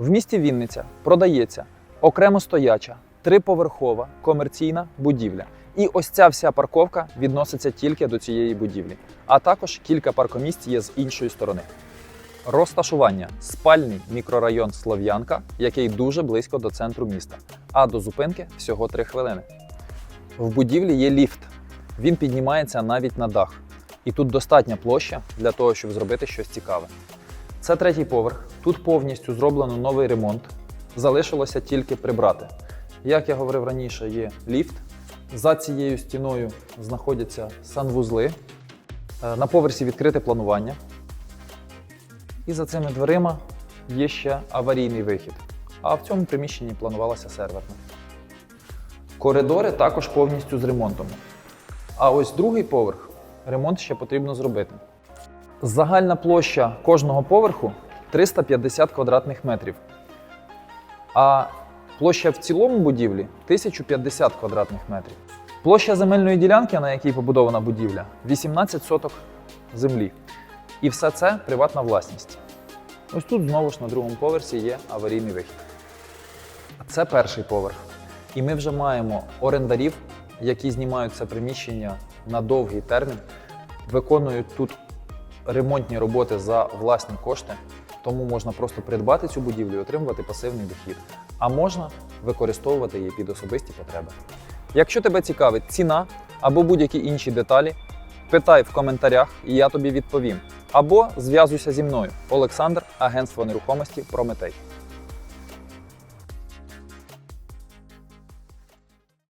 В місті Вінниця продається окремо стояча, триповерхова комерційна будівля. І ось ця вся парковка відноситься тільки до цієї будівлі. А також кілька паркомісць є з іншої сторони. Розташування спальний мікрорайон Слов'янка, який дуже близько до центру міста, а до зупинки всього 3 хвилини. В будівлі є ліфт. Він піднімається навіть на дах. І тут достатня площа для того, щоб зробити щось цікаве. Це третій поверх. Тут повністю зроблено новий ремонт. Залишилося тільки прибрати. Як я говорив раніше, є ліфт. За цією стіною знаходяться санвузли. Е, На поверсі відкрите планування. І за цими дверима є ще аварійний вихід. А в цьому приміщенні планувалася серверна. Коридори також повністю з ремонтом. А ось другий поверх ремонт ще потрібно зробити. Загальна площа кожного поверху 350 квадратних метрів. А площа в цілому будівлі 1050 квадратних метрів. Площа земельної ділянки, на якій побудована будівля, 18 соток землі. І все це приватна власність. Ось тут знову ж на другому поверсі є аварійний вихід. Це перший поверх. І ми вже маємо орендарів, які знімають це приміщення на довгий термін, виконують тут ремонтні роботи за власні кошти. Тому можна просто придбати цю будівлю і отримувати пасивний дохід. А можна використовувати її під особисті потреби. Якщо тебе цікавить ціна або будь-які інші деталі, питай в коментарях, і я тобі відповім. Або зв'язуйся зі мною. Олександр, агентство нерухомості Прометей.